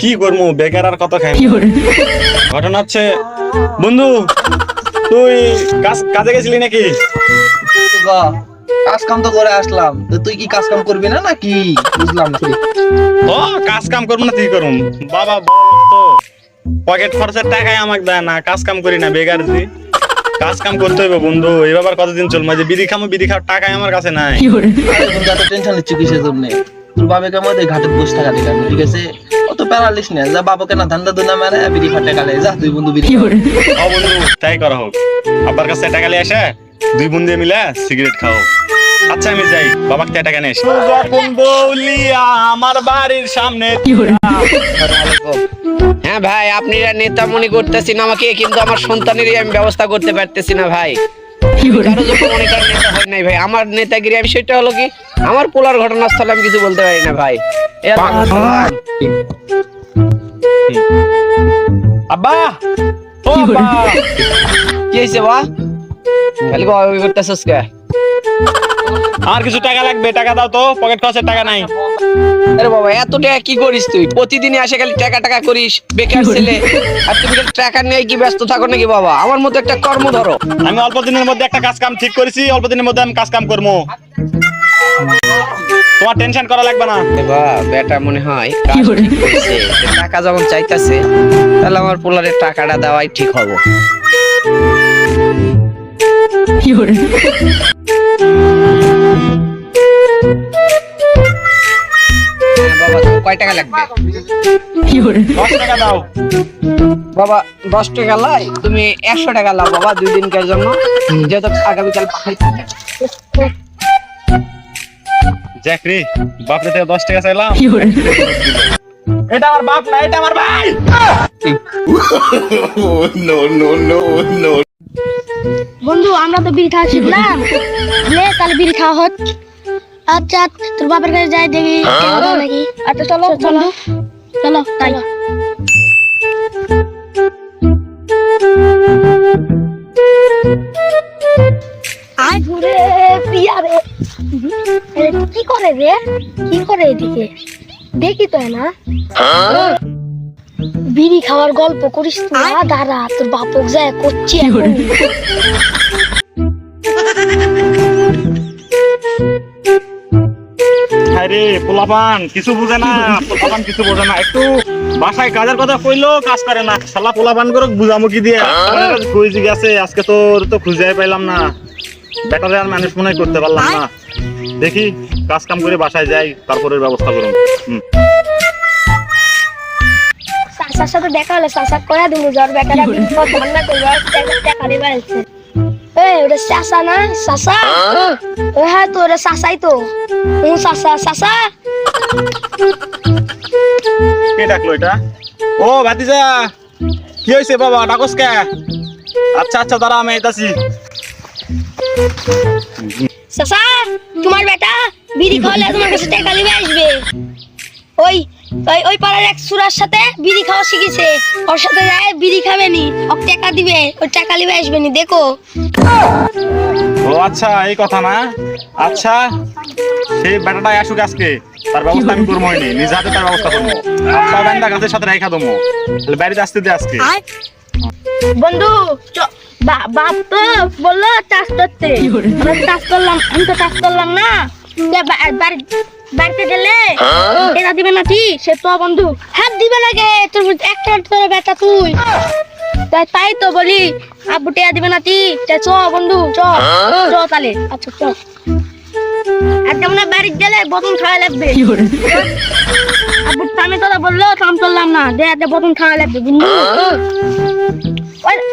কি করব বেকার আর কত খাই ঘটনা হচ্ছে বন্ধু তুই কাজ কাজে গেছিলি নাকি? কাজ কাম তো করে আসলাম। তো তুই কি কাজ কাম করবি না নাকি? বুঝলাম না ঠিক। কাজ কাম করব না তুই করুম? বাবা তো। পকেট খরচের টাকাই আমাকে দেয় না কাজ কাম করি না বেকার জি। কাজ কাম করতে হইবে বন্ধু এই ব্যাপার কতদিন চলবে? যে বিড়ি খামো বিড়ি খাওয়ার টাকাই আমার কাছে নাই। টেনশন নিচ্ছি কিসের জন্য? তোর বাবাকে আমাদের ঘাটে বসে থাকা দিলাম ঠিক আছে? অত প্যারালিস না যা বাবাকে না ধান্দা দুনা মারে বিড়ি ফাটে গালে যা তুই বন্ধু বিড়ি। তাই করা হোক আব্বার কাছে টাকা নিয়ে দুই বন্ধু মিলে সিগারেট খাও আচ্ছা আমি যাই। বাবাকে টাকা নিয়ে আসি যখন বৌলিয়া আমার বাড়ির সামনে হ্যাঁ ভাই আপনি নেতা মনে করতেছেন আমাকে কিন্তু আমার সন্তানেরই আমি ব্যবস্থা করতে পারতেছি না ভাই। কারও যখন করেন নেতা নাই ভাই আমার নেতাগিরি আমি সেটা হলো কি আমার পোলার ঘটনাস্থলে আমি কিছু বলতে পারি না ভাই। আব্বা! ও আব্বা! কি হয়েছে বা? খালি করতেছিস কে? আমার কিছু টাকা লাগবে? টাকা দাও তো পকেট খরচের টাকা নাই। আরে বাবা এত টাকা কি করিস তুই? প্রতিদিনই আসে খালি টাকা টাকা করিস বেকার ছেলে। আর তুমি খালি টাকা নিয়ে কি ব্যস্ত থাকো নাকি বাবা? আমার মতো একটা কর্ম ধরো। আমি অল্প দিনের মধ্যে একটা কাজ কাম ঠিক করেছি অল্প দিনের মধ্যে আমি কাজ কাম করব। তোমার টেনশন করা লাগবে না। বা বেটা মনে হয় টাকা যখন চাইতাছে তাহলে আমার পোলারের টাকাটা দেওয়াই ঠিক হব। হ্যাঁ, কয় টাকা লাগবে? দশ টাকা দাও। বাবা দশ টাকা লাই তুমি একশো টাকা লাও বাবা দুই দিনকার জন্য। যেহেতু আগামীকাল। জ্যাকরি বাপরে থেকে দশ টাকা চাইলাম। এটা আমার বাপ না এটা আমার ভাই। বন্ধু আমরা তো বিড়ি খাওয়া শিখলাম। তাহলে বিড়ি খাওয়া হত আচ্ছা তোর বাপের কাছে যাই দেখি নাকি? আচ্ছা চলো চলো চলো তাই। আয় ঘুরে পিয়া রে। কি করে রে? কি করে এদিকে? দেখি তো না? বিড়ি খাওয়ার গল্প করিস না দাঁড়া তোর বাপক যায় করছি আরে পোলাপান কিছু বুঝে না পোলাপান কিছু বোঝে না একটু বাসায় কাজের কথা কইলো কাজ করে না শালা পোলাপান করে বুঝামো কি দিয়ে গেছে আজকে তো খুঁজে পাইলাম না ব্যাটারে আর মানুষ মনে করতে পারলাম না দেখি কাজ কাম করে বাসায় যাই তারপরে ব্যবস্থা করুন সাথে দেখা হলে করে দিব জ্বর ধান্না করব এসে এই ওটা সাসা না? সাসা ও হ্যাঁ তো ওটা সাসাই তো। ও সাসা সাসা কে ডাকলো এটা? ও ভাতিজা। কি হয়েছে বাবা ডাকস কে? আচ্ছা আচ্ছা দাঁড়া আমি এতাছি সাসা তোমার বেটা বিড়ি খাওয়ালে তোমার কাছে টাকা দিবে আসবে। ওই ওই ওই পাড়ার এক সুরার সাথে বিড়ি খাওয়া শিখেছে। ওর সাথে যায় বিড়ি খাবে নি ও টাকা দিবে ওর টাকা দিবে আসবে নি দেখো। ও আচ্ছা এই কথা না? আচ্ছা সেই বেটাটাই আসুক আজকে। তার ব্যবস্থা আমি করব হয়নি নিজে হাতে তার ব্যবস্থা করব। আচ্ছা বান্দা গাছের সাথে রেখা দেবো। তাহলে বাড়িতে আসতে দে আজকে। বন্ধু চ- বাপ তো বলল চাষ করতে। চাষ করলাম আমি তো চাষ করলাম না। বাড়িতে গেলে এটা দিবে না সে তো বন্ধু। হাত দিবে না গে তোর একটা তোর বেটা তুই। তাই তাই তো বলি। আব্বু টেয়া দিবে না তা চ বন্ধু চ। চ তাহলে। আচ্ছা চ। মনে হয় বাড়িতে গেলে বতন খাওয়া লাগবে। আব্বু আমি তোরা বলল কাম করলাম না। দে একটা বতন খাওয়া লাগবে বুঝলি?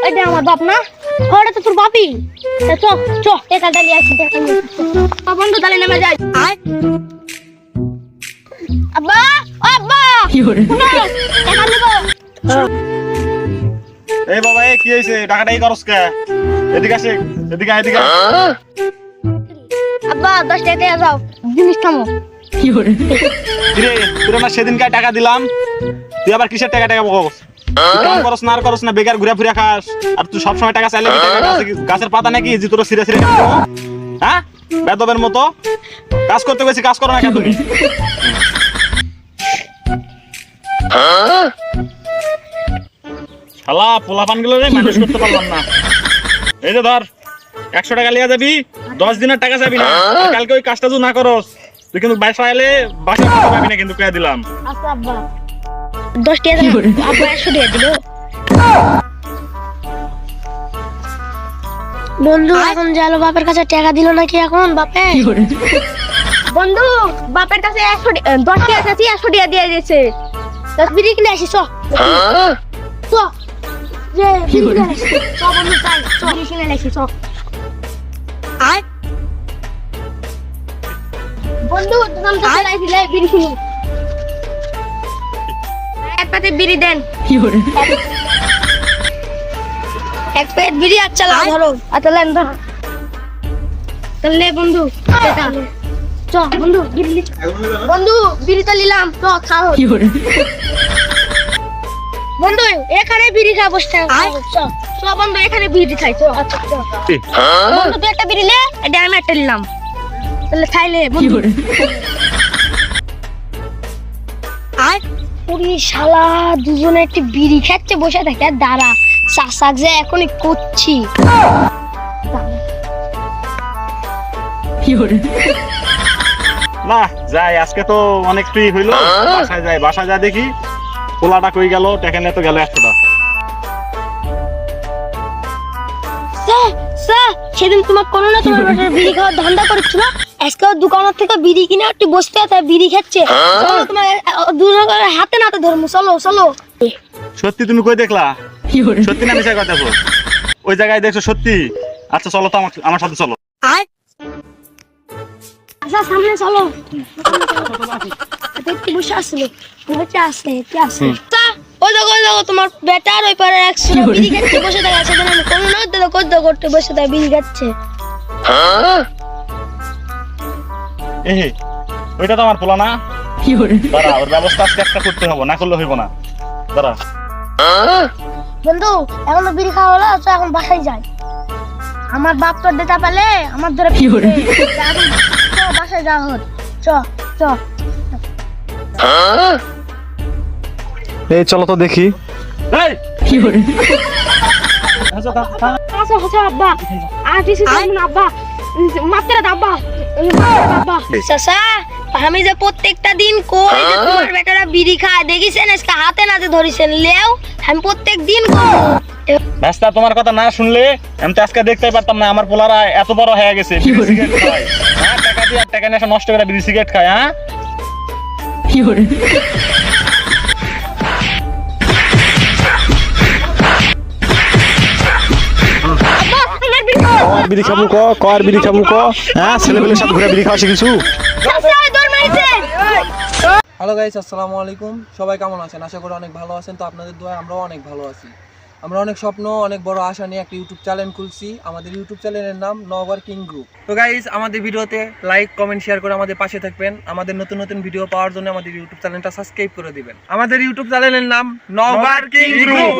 ওই আমার বাপ না? ওটা তো তোর বাপই তা চ চ। চ, বন্ধু তাহলে নেমে যাই। আয়। আব্বা আব্বা! শুনো, টাকা নেব। এই বাবা এই কি হয়েছে? টাকাটা এই করস কে? এদিকে আসে এদিকে আয়, এদিকে আব্বা দশ টাকা দিয়ে যাও। জিনিস থামো। কিরে তোর না সেদিনকে টাকা দিলাম। তুই আবার কিসের টাকা টাকা বকস? তুই ঘুরে আর তুই সবসময় টাকা চাইলে গাছের পাতা নাকি? তোর হ্যাঁ? করতে কাজ না পারলাম না। এই যে ধর, একশো টাকা লিয়া যাবি, দশ দিনের টাকা যাবি না। কালকে ওই কাজটা যদি না করস। তুই কিন্তু বাসা এলে বাসা পাবি না কিন্তু, কয়ে দিলাম। আচ্ছা দশ টাকা আব্বা একশো টাকা দিল। বন্ধু এখন জালো বাপের কাছে টাকা দিল নাকি এখন? বাপে। বন্ধু বাপের কাছে একশো দশ টাকা কাছে একশো টাকা দিয়ে দিয়েছে। দশ বিড়ি কিনে আসি চ। চ। যে বিড়ি কিনে আসি। চ বন্ধু চাই চ। বিড়ি কিনে আসি চ। আয়। বন্ধু দোকান থেকে বিড়ি কিনি। পাতে বিড়ি দেন। এক প্লেট বিড়ি আচ্ছা লাও ধরো। আচ্ছা লেন ধরো। তাহলে বন্ধু চ বন্ধু বিড়ি বন্ধু বিড়িটা নিলাম। চ খাও। বন্ধু এখানে বিড়ি খা বসতে চ চ বন্ধু এখানে বিড়ি খাই। চ আচ্ছা চ। বন্ধু তুই একটা বিড়ি নে এটা আমি একটা নিলাম। তাহলে খাইলে বন্ধু। আর শালা দুজনে একটি বিড়ি খাচ্ছে বসে থাকে। আর দাঁড়া যে এখনই করছি। না যাই আজকে তো অনেক ফ্রি হইল। বাসায় যাই বাসায় যা দেখি পোলাটা কই গেল টেকা নিয়ে তো গেল সেদিন তোমার কোনো না তোমার বিড়ি খাওয়ার ধান্দা করেছিল? আজকে দোকানের থেকে বিড়ি কিনে একটু বসতে আছে বিড়ি খাচ্ছে। চলো তোমার হাতে নাতে ধরবো চলো চলো। সত্যি তুমি কই দেখলা? সত্যি না মিশাই কথা ওই জায়গায় দেখছ সত্যি? আচ্ছা চলো তো আমার আমার সাথে চলো। আচ্ছা সামনে চলো। দেখতে বসে আসলো। বসে আসলে আসে ওই দেখো ওই দেখো তোমার বেটার ওই পারে একশো বিড়ি খাচ্ছে বসে থাকে আমি কোনো না দেখো করতে করতে বসে থাকে বিড়ি খাচ্ছে। এ ওইটা তো আমার পোলা না। দাঁড়া ওর ব্যবস্থা আজকে একটা করতে হবে না করলে হইব না। দাঁড়া। বন্ধু এখন তো বিড়ি খাওয়া হলো তো এখন বাসায় যাই। আমার বাপ তোর ডেটা পেলে আমার ধরে কি চ, বাসায় যাওয়া হোক। চ চ। এই চলো তো দেখি। এই! আচ্ছা, তা- তা- আচ্ছা আচ্ছা আব্বা। আর কিছু না আব্বা। মাত্রা আব্বা আব্বা। চাচা আমি যে প্রত্যেকটা দিন কই যে তোমার বেটারা বিড়ি খায় দেখিছেন আজকে হাতে নাতে ধরিছেন লেও আমি প্রত্যেক দিন করব রাস্তা তোমার কথা না শুনলে আমি তো আজকে দেখতেই পারতাম না আমার পোলারা এত বড় হয়ে গেছে হ্যাঁ টাকা দিয়ে টাকা নিয়ে নষ্ট করে বিড়ি সিগারেট খায় হ্যাঁ? বিড়ি খাব ক, কর বিড়ি খাব ক। হ্যাঁ ছেলেপেলের সাথে ঘুরে বিড়ি খাওয়া শিখিছু? হ্যালো গাইস আসসালামু আলাইকুম। সবাই কেমন আছেন? আশা করি অনেক ভালো আছেন। তো আপনাদের দোয়া আমরাও অনেক ভালো আছি। আমরা অনেক স্বপ্ন, অনেক বড় আশা নিয়ে একটা ইউটিউব চ্যানেল খুলছি। আমাদের ইউটিউব চ্যানেলের নাম নওগার কিং গ্রুপ তো গাইস আমাদের ভিডিওতে লাইক কমেন্ট শেয়ার করে আমাদের পাশে থাকবেন। আমাদের নতুন নতুন ভিডিও পাওয়ার জন্য আমাদের ইউটিউব চ্যানেলটা সাবস্ক্রাইব করে দিবেন। আমাদের ইউটিউব চ্যানেলের নাম নওগার কিং গ্রুপ